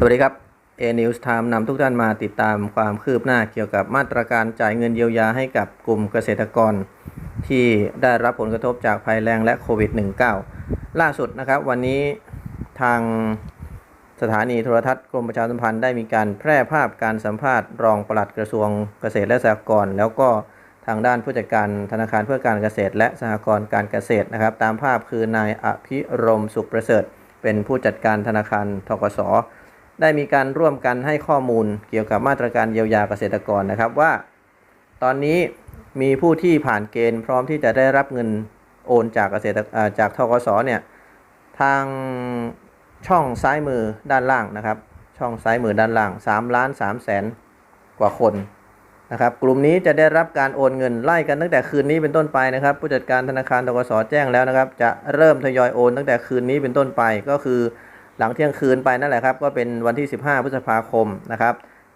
สวัสดีครับ A News Time นำทุกท่านมาติดตามความคืบหน้าเกี่ยวกับมาตรการจ่ายเงินเยียวยาให้กับกลุ่มเกษตรกร ที่ได้รับผลกระทบจากภัยแรงและโควิด -19 ล่าสุดนะครับ วันนี้ทางสถานีโทรทัศน์กรมประชาสัมพันธ์ได้มีการแพร่ภาพการสัมภาษณ์รองปลัดกระทรวงเกษตรและสหกรณ์แล้วก็ทางด้านผู้จัดการธนาคารเพื่อการเกษตร และสหกรณ์การเกษตรนะครับ ตามภาพคือนายอภิรมสุขประเสริฐ เป็นผู้จัดการธนาคารทกส ได้มีการร่วมกันให้ข้อมูลเกี่ยวกับมาตรการเยียวยาเกษตรกรนะครับว่า ตอนนี้มีผู้ที่ผ่านเกณฑ์พร้อมที่จะได้รับเงินโอนจากเกษตรจากทกสเนี่ยทางช่องซ้ายมือด้านล่างนะครับ ช่องซ้ายมือด้านล่าง3ล้าน3แสนกว่าคนนะครับ กลุ่มนี้จะได้รับการโอนเงินไล่กันตั้งแต่คืนนี้เป็นต้นไปนะครับ ผู้จัดการธนาคารทกสแจ้งแล้วนะครับ จะเริ่มทยอยโอนตั้งแต่คืนนี้เป็นต้นไปก็คือ หลังเที่ยงคืนไปนั่นแหละครับ ก็เป็นวันที่ 15 พฤษภาคมนะครับ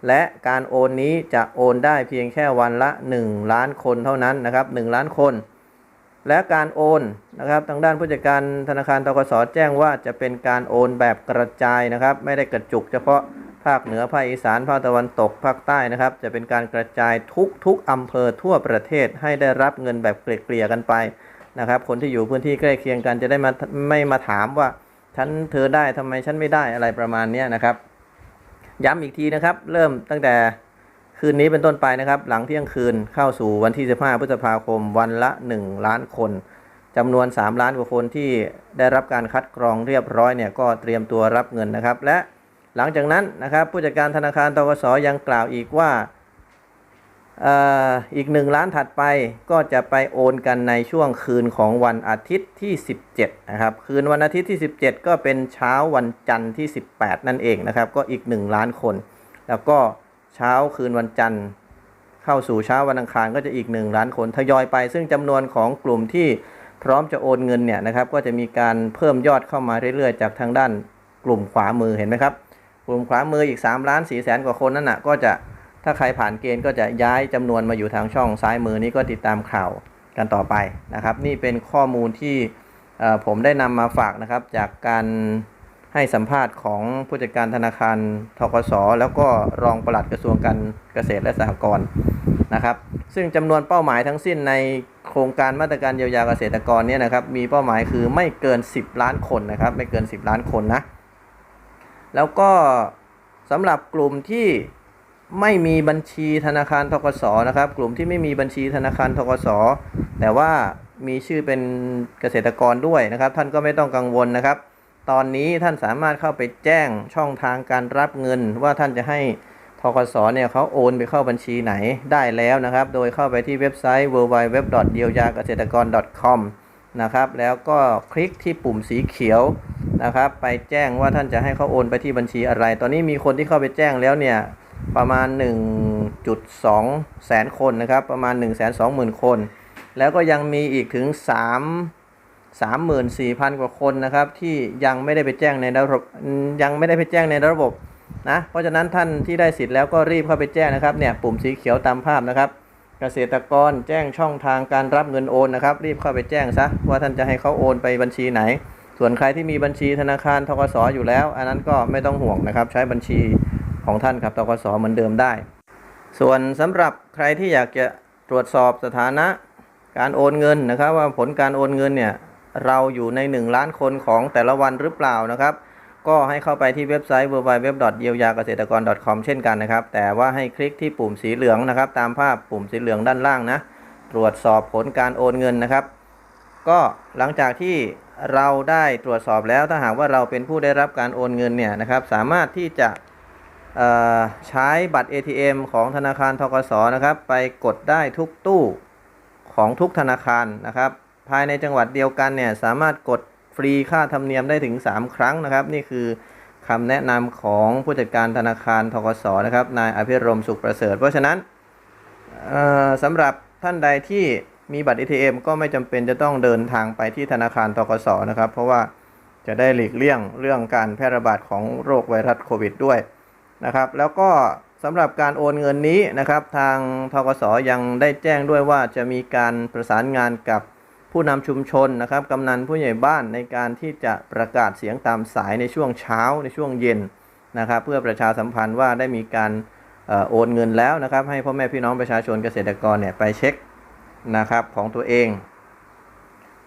และการโอนนี้จะโอนได้เพียงแค่วันละ 1 ล้านคนเท่านั้นนะครับ 1 ล้านคน และการโอนนะครับทางด้านผู้จัดการธนาคารตกสแจ้งว่าจะเป็นการโอนแบบกระจายนะครับ ไม่ได้กระจุกเฉพาะภาคเหนือภาคอีสานภาคตะวันตกภาคใต้นะครับ จะเป็นการกระจายทุกทุกอำเภอทั่วประเทศให้ได้รับเงินแบบเกลี่ยกันไปนะครับ คนที่อยู่พื้นที่ใกล้เคียงกันจะได้มาไม่มาถามว่า ฉันเธอได้ทำไมฉันไม่ได้อะไรประมาณเนี้นะครับ ย้ำอีกทีนะครับ เริ่มตั้งแต่คืนนี้เป็นต้นไปนะครับ หลังเที่ยงคืนเข้าสู่วันที่ 15 พฤษภาคมวันละ 1 ล้านคนจำนวน 3 ล้านกว่าคนที่ได้รับการคัดกรองเรียบร้อยเนี่ยก็เตรียมตัวรับเงินนะครับ และหลังจากนั้นนะครับ ผู้จัดการธนาคารตกสยังกล่าวอีกว่า อีกหนึ่งล้านถัดไปก็จะไปโอนกันในช่วงคืนของวันอาทิตย์ที่ 17 นะครับ คืนวันอาทิตย์ที่ 17 ก็เป็นเช้าวันจันทร์ที่ 18 นั่นเองนะครับ ก็อีก 1 ล้านคน แล้วก็เช้าคืนวันจันทร์ เข้าสู่เช้าวันอังคารก็จะอีก 1 ล้านคนทยอยไป ซึ่งจำนวนของกลุ่มที่พร้อมจะโอนเงินเนี่ยนะครับ ก็จะมีการเพิ่มยอดเข้ามาเรื่อยๆ จากทางด้านกลุ่มขวามือเห็นไหมครับ กลุ่มขวามืออีก 3 ล้าน4แสนกว่าคนนั่นน่ะก็จะ ถ้าใครผ่านเกณฑ์ก็จะย้ายจำนวนมาอยู่ทางช่องซ้ายมือนี้ก็ติดตามข่าวกันต่อไปนะครับ นี่เป็นข้อมูลที่ผมได้นำมาฝากนะครับ จากการให้สัมภาษณ์ของผู้จัดการธนาคารทกสแล้วก็รองปลัดกระทรวงการเกษตรและสหกรณ์นะครับ ซึ่งจำนวนเป้าหมายทั้งสิ้นในโครงการมาตรการเยียวยาเกษตรกรเนี่ยนะครับมีเป้าหมายคือไม่เกิน 10 ล้านคนนะครับ ไม่เกิน 10 ล้านคนนะแล้วก็สำหรับกลุ่มที่ ไม่มีบัญชีธนาคารทกสนะครับ กลุ่มที่ไม่มีบัญชีธนาคารทกสแต่ว่ามีชื่อเป็นเกษตรกรด้วยนะครับ ท่านก็ไม่ต้องกังวลนะครับ ตอนนี้ท่านสามารถเข้าไปแจ้งช่องทางการรับเงิน ว่าท่านจะให้ทกสเนี่ยเขาโอนไปเข้าบัญชีไหนได้แล้วนะครับ โดยเข้าไปที่เว็บไซต์ www. เดียวยาเกษตรกร .com นะครับ แล้วก็คลิกที่ปุ่มสีเขียวนะครับ ไปแจ้งว่าท่านจะให้เขาโอนไปที่บัญชีอะไร ตอนนี้มีคนที่เข้าไปแจ้งแล้วเนี่ย ประมาณ 1.2 แสนคนนะครับ ประมาณ 1 2 0 0 0 0 คน แล้วก็ยังมีอีกถึง 3 34,000 กว่าคนนะครับ ที่ยังไม่ได้ไปแจ้งในระบบยังไม่ได้ไปแจ้งในระบบนะเพราะฉะนั้นท่านที่ได้สิทธิ์แล้วก็รีบเข้าไปแจ้งนะครับเนี่ยปุ่มสีเขียวตามภาพนะครับ เกษตรกรแจ้งช่องทางการรับเงินโอนนะครับ รีบเข้าไปแจ้งซะว่าท่านจะให้เขาโอนไปบัญชีไหน ส่วนใครที่มีบัญชีธนาคารทกสอยู่แล้ว อันนั้นก็ไม่ต้องห่วงนะครับ ใช้บัญชี ของท่านครับทกสเหมือนเดิมได้ ส่วนสำหรับใครที่อยากจะตรวจสอบสถานะการโอนเงินนะครับ ว่าผลการโอนเงินเนี่ยเราอยู่ใน 1 ล้านคนของแต่ละวันหรือเปล่านะครับ ก็ให้เข้าไปที่เว็บไซต์ www. เยียวยาเกษตรกร .com เช่นกันนะครับ แต่ว่าให้คลิกที่ปุ่มสีเหลืองนะครับ ตามภาพปุ่มสีเหลืองด้านล่างนะ ตรวจสอบผลการโอนเงินนะครับ ก็หลังจากที่เราได้ตรวจสอบแล้วถ้าหากว่าเราเป็นผู้ได้รับการโอนเงินเนี่ยนะครับ สามารถที่จะ ใช้บัตร ATM ของธนาคารทกสนะครับ ไปกดได้ทุกตู้ของทุกธนาคารนะครับ ภายในจังหวัดเดียวกันเนี่ยสามารถกดฟรีค่าธรรมเนียมได้ถึง 3 ครั้งนะครับ นี่คือคำแนะนำของผู้จัดการธนาคารทกสนะครับนายอภิรมสุขประเสริฐ เพราะฉะนั้นสำหรับท่านใดที่มีบัตร ATM ก็ไม่จำเป็นจะต้องเดินทางไปที่ธนาคารทกสนะครับ เพราะว่าจะได้หลีกเลี่ยงเรื่องการแพร่ระบาดของโรคไวรัสโควิดด้วย นะครับ แล้วก็สำหรับการโอนเงินนี้นะครับ ทางทกสยังได้แจ้งด้วยว่าจะมีการประสานงานกับผู้นำชุมชนนะครับกำนันผู้ใหญ่บ้านในการที่จะประกาศเสียงตามสายในช่วงเช้าในช่วงเย็นนะครับ เพื่อประชาสัมพันธ์ว่าได้มีการโอนเงินแล้วนะครับ ให้พ่อแม่พี่น้องประชาชนเกษตรกรเนี่ยไปเช็คนะครับของตัวเอง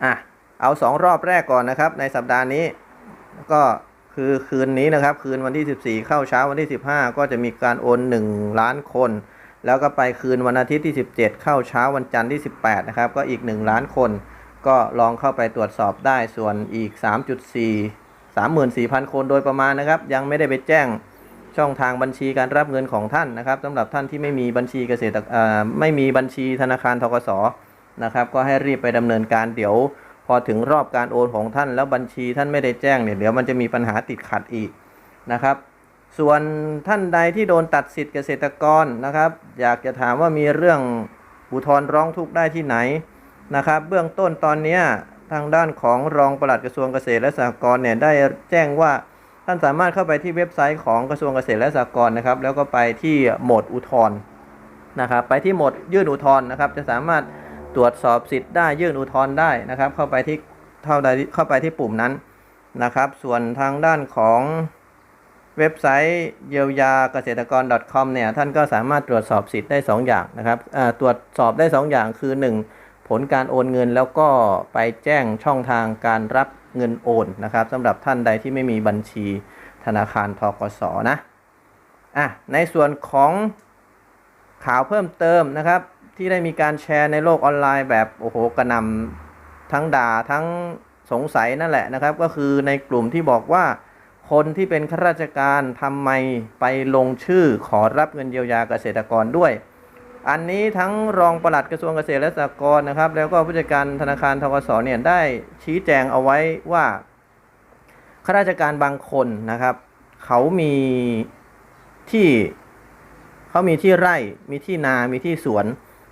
อะเอาสองรอบแรกก่อนนะครับ ในสัปดาห์นี้ก็ คือคืนนี้นะครับ คืนวันที่ 14 เข้าเช้าวันที่ 15 ก็จะมีการโอน 1 ล้านคน แล้วก็ไปคืนวันอาทิตย์ที่ 17 เข้าเช้าวันจันทร์ที่ 18 นะครับ ก็อีก 1 ล้านคน ก็ลองเข้าไปตรวจสอบได้ส่วนอีก 3.4 34,000 คนโดยประมาณนะครับ ยังไม่ได้ไปแจ้งช่องทางบัญชีการรับเงินของท่านนะครับสำหรับท่านที่ไม่มีบัญชีเกษตรอ่อไม่มีบัญชีธนาคารทกสนะครับ ก็ให้รีบไปดำเนินการเดี๋ยว พอถึงรอบการโอนของท่านแล้วบัญชีท่านไม่ได้แจ้งเนี่ยเดี๋ยวมันจะมีปัญหาติดขัดอีกนะครับ ส่วนท่านใดที่โดนตัดสิทธิ์เกษตรกรนะครับ อยากจะถามว่ามีเรื่องอุทธรร้องทุกข์ได้ที่ไหนนะครับ เบื้องต้นตอนนี้ทางด้านของรองปลัดกระทรวงเกษตรและสหกรณ์เนี่ยได้แจ้งว่าท่านสามารถเข้าไปที่เว็บไซต์ของกระทรวงเกษตรและสหกรณ์นะครับ แล้วก็ไปที่โหมดอุทธรณ์นะครับ ไปที่โหมดยื่นอุทธรณ์นะครับ จะสามารถ ตรวจสอบสิทธิ์ได้ยื่นอุทธรณ์ได้นะครับ เข้าไปที่เท่าใดเข้าไปที่ปุ่มนั้นนะครับ ส่วนทางด้านของเว็บไซต์เยียวยาเกษตรกร .com เนี่ยท่านก็สามารถตรวจสอบสิทธิ์ได้ 2 อย่างนะครับตรวจสอบได้ 2 อย่างคือ 1 ผลการโอนเงินแล้วก็ไปแจ้งช่องทางการรับเงินโอนนะครับสำหรับท่านใดที่ไม่มีบัญชีธนาคารทกสนะอะในส่วนของข่าวเพิ่มเติมนะครับ ที่ได้มีการแชร์ในโลกออนไลน์แบบโอ้โหกระนำทั้งด่าทั้งสงสัยนั่นแหละนะครับ ก็คือในกลุ่มที่บอกว่า คนที่เป็นข้าราชการทำไมไปลงชื่อขอรับเงินเยียวยาเกษตรกรด้วย อันนี้ทั้งรองปลัดกระทรวงเกษตรและสหกรณ์นะครับ แล้วก็ผู้จัดการธนาคารทกสเนี่ยได้ชี้แจงเอาไว้ว่าข้าราชการบางคนนะครับ เขามีที่เขามีที่ไร่ มีที่นา มีที่สวน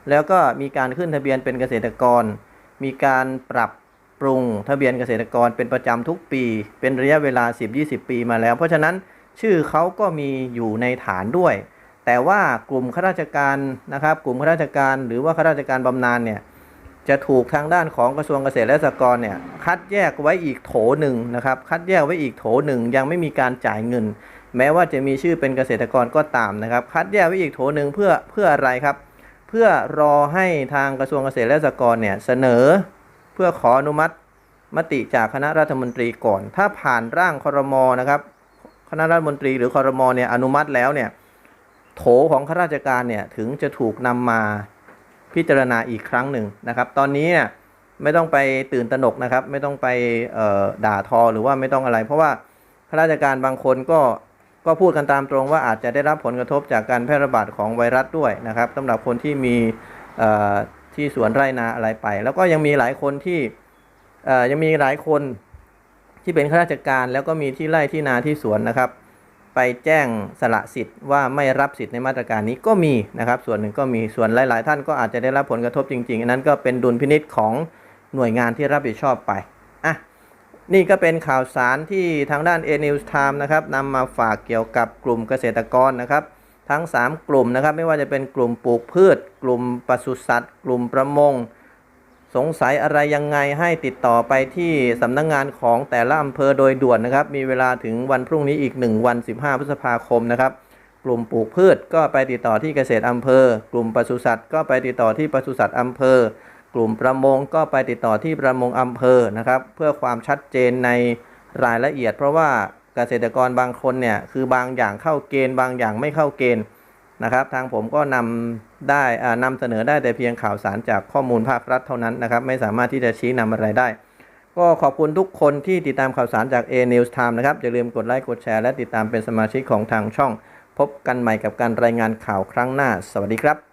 แล้วก็มีการขึ้นทะเบียนเป็นเกษตรกร มีการปรับปรุงทะเบียนเกษตรกรเป็นประจำทุกปี เป็นระยะเวลา 10-20 ปีมาแล้ว เพราะฉะนั้นชื่อเขาก็มีอยู่ในฐานด้วย แต่ว่ากลุ่มข้าราชการนะครับ กลุ่มข้าราชการหรือว่าข้าราชการบำนาญเนี่ยจะถูกทางด้านของกระทรวงเกษตรและสหกรณ์เนี่ยคัดแยกไว้อีกโถหนึ่งนะครับ คัดแยกไว้อีกโถหนึ่งยังไม่มีการจ่ายเงิน แม้ว่าจะมีชื่อเป็นเกษตรกรก็ตามนะครับ คัดแยกไว้อีกโถหนึ่งเพื่อเพื่ออะไรครับเพื่อรอให้ทางกระทรวงเกษตรและสหกรณ์เนี่ยเสนอ เพื่อขออนุมัติมติจากคณะรัฐมนตรีก่อน ถ้าผ่านร่างคอรมอนะครับ คณะรัฐมนตรีหรือคอรมอเนี่ยอนุมัติแล้วเนี่ยโถของข้าราชการเนี่ยถึงจะถูกนำมาพิจารณาอีกครั้งหนึ่งนะครับ ตอนนี้เนี่ยไม่ต้องไปตื่นตระหนกนะครับ ไม่ต้องไปด่าทอหรือว่าไม่ต้องอะไร เพราะว่าข้าราชการบางคนก็ ก็พูดกันตามตรงว่าอาจจะได้รับผลกระทบจากการแพร่ระบาดของไวรัสด้วยนะครับสำหรับคนที่มีที่สวนไร่นาอะไรไป แล้วก็ยังมีหลายคนที่ยังมีหลายคนที่เป็นข้าราชการแล้วก็มีที่ไร่ที่นาที่สวนนะครับ ไปแจ้งสละสิทธิ์ว่าไม่รับสิทธิ์ในมาตรการนี้ก็มีนะครับ ส่วนหนึ่งก็มีส่วนหลาย ๆ ท่านก็อาจจะได้รับผลกระทบจริง ๆ อันนั้นก็เป็นดุลพินิษของหน่วยงานที่รับผิดชอบไป นี่ก็เป็นข่าวสารที่ทางด้าน A News Time นะครับนำมาฝากเกี่ยวกับกลุ่มเกษตรกรนะครับ ทั้ง 3 กลุ่มนะครับ ไม่ว่าจะเป็นกลุ่มปลูกพืช กลุ่มปศุสัตว์ กลุ่มประมง สงสัยอะไรยังไงให้ติดต่อไปที่สำนักงงานของแต่ละอำเภอโดยด่วนนะครับ มีเวลาถึงวันพรุ่งนี้อีก 1 วัน 15 พฤษภาคมนะครับ กลุ่มปลูกพืชก็ไปติดต่อที่เกษตรอำเภอ กลุ่มปศุสัตว์ก็ไปติดต่อที่ปศุสัตว์อำเภอ กลุ่มประมงก็ไปติดต่อที่ประมงอำเภอนะครับ เพื่อความชัดเจนในรายละเอียด เพราะว่าเกษตรกรบางคนเนี่ยคือบางอย่างเข้าเกณฑ์ บางอย่างไม่เข้าเกณฑ์นะครับ ทางผมก็นำได้อ่านำเสนอได้แต่เพียงข่าวสารจากข้อมูลภาครัฐเท่านั้นนะครับ ไม่สามารถที่จะชี้นำอะไรได้ ก็ขอบคุณทุกคนที่ติดตามข่าวสารจาก A News Time นะครับ อย่าลืมกดไลค์กดแชร์และติดตามเป็นสมาชิกของทางช่อง พบกันใหม่กับการรายงานข่าวครั้งหน้า สวัสดีครับ